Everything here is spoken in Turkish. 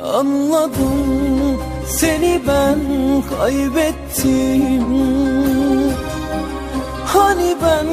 Anladım seni ben kaybettim. Hani ben